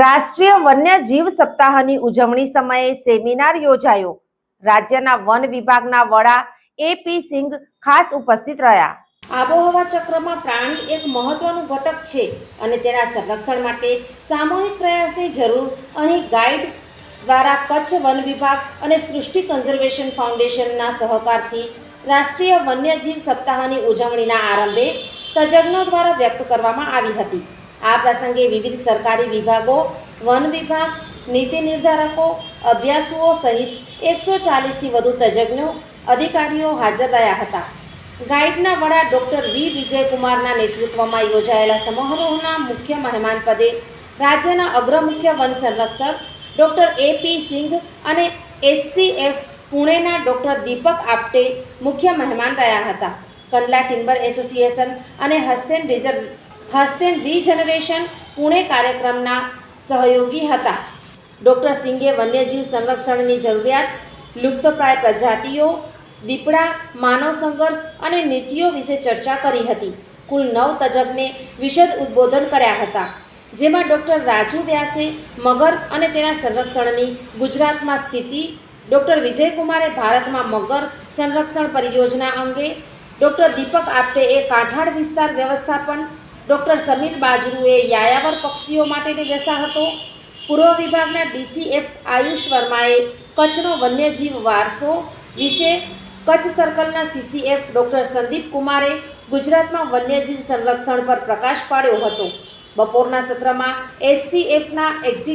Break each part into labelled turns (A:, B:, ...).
A: રાષ્ટ્રીય વન્ય જીવ સપ્તાહની ઉજવણી સમયે સેમિનાર યોજાયો. રાજ્યના વન વિભાગના વડા એપી સિંઘ ખાસ ઉપસ્થિત રહ્યા. આબોહવા ચક્રમાં પ્રાણી એક મહત્વનું ઘટક છે અને તેના સંરક્ષણ માટે સામૂહિક પ્રયાસની જરૂર. અહીં ગાઈડ દ્વારા કચ્છ વન વિભાગ અને સૃષ્ટિ કન્ઝર્વેશન ફાઉન્ડેશનના સહકારથી રાષ્ટ્રીય વન્યજીવ સપ્તાહની ઉજવણીના આરંભે તજજ્ઞો દ્વારા વ્યક્ત કરવામાં આવી હતી. આ પ્રસંગે વિવિધ સરકારી વિભાગો, વન વિભાગ, નીતિ નિર્ધારકો, અભ્યાસુઓ સહિત એકસો ચાલીસથી વધુ તજજ્ઞો, અધિકારીઓ હાજર રહ્યા હતા. ગાઈડના વડા ડૉક્ટર વી. વિજયકુમારના નેતૃત્વમાં યોજાયેલા સમારોહના મુખ્ય મહેમાન પદે રાજ્યના અગ્ર મુખ્ય વન સંરક્ષક ડૉક્ટર એ પી સિંઘ અને એસસીએફ પુણેના ડૉક્ટર દીપક આપટે મુખ્ય મહેમાન રહ્યા હતા. કંડલા ટિમ્બર એસોસિએશન અને હસ્તેન રિઝર્વ હસ્તેન રીજનરેશન પુણે કાર્યક્રમના સહયોગી હતા. ડૉક્ટર સિંઘે વન્યજીવ સંરક્ષણની જરૂરિયાત લુપ્તપ્રાય પ્રજાતિઓ, દીપડા, માનવ સંઘર્ષ અને નીતિઓ વિશે ચર્ચા કરી હતી. કુલ નવ તજજ્ઞે વિશદ ઉદ્બોધન કર્યા હતા, જેમાં ડૉક્ટર રાજુ વ્યાસે મગર અને તેના સંરક્ષણની ગુજરાતમાં સ્થિતિ, ડૉક્ટર વિજયકુમારે ભારતમાં મગર સંરક્ષણ પરિયોજના અંગે, ડૉક્ટર દીપક આપટેએ કાંઠાળ વિસ્તાર વ્યવસ્થાપન ડૉક્ટર સમીર બાજરુએ યાયાવર પક્ષીઓ માટેની વસાહતો પૂર્વ વિભાગના ડીસીએફ આયુષ વર્માએ કચ્છનો વન્યજીવ વારસો વિશે કચ્છ સર્કલના સીસીએફ ડૉક્ટર સંદીપ કુમારે ગુજરાતમાં વન્યજીવ સંરક્ષણ પર પ્રકાશ પાડ્યો હતો. બપોરના સત્રમાં એસસીએફના એક્ઝિ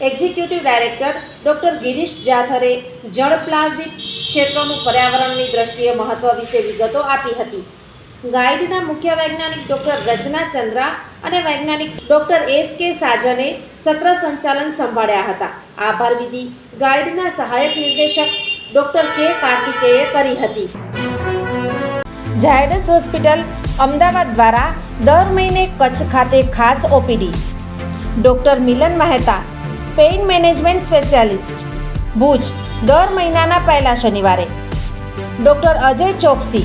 A: executive director doctor Girish Jathare જળપ્લાવિત ક્ષેત્રોનું પર્યાવરણની દ્રષ્ટિએ મહત્વ વિશે વિગતો આપી હતી. ગાઈડના મુખ્ય વૈજ્ઞાનિક ડૉક્ટર રચના ચંદ્રા અને વૈજ્ઞાનિક ડૉક્ટર એસ કે સાજને સત્ર સંચાલન સંભાળ્યા હતા. આભાર વિધિ ગાઈડના સહાયક નિર્દેશક ડૉક્ટર કે કાર્તિકેયે કરી હતી. ઝાયડસ હોસ્પિટલ અમદાવાદ દ્વારા દર મહિને કચ્છ ખાતે ખાસ OPD. Doctor Milan Mehta, pain management specialist. Bhuj, દર મહિનાના પહેલા શનિવારે. ડૉક્ટર અજય ચોકસી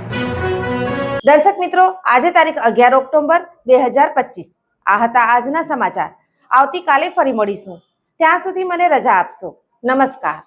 A: દર્શક મિત્રો, આજે તારીખ અગિયાર ઓક્ટોબર બે હજાર પચીસ. આ હતા આજના સમાચાર. આવતીકાલે ફરી મળીશું. ત્યાં સુધી મને રજા આપશો. નમસ્કાર.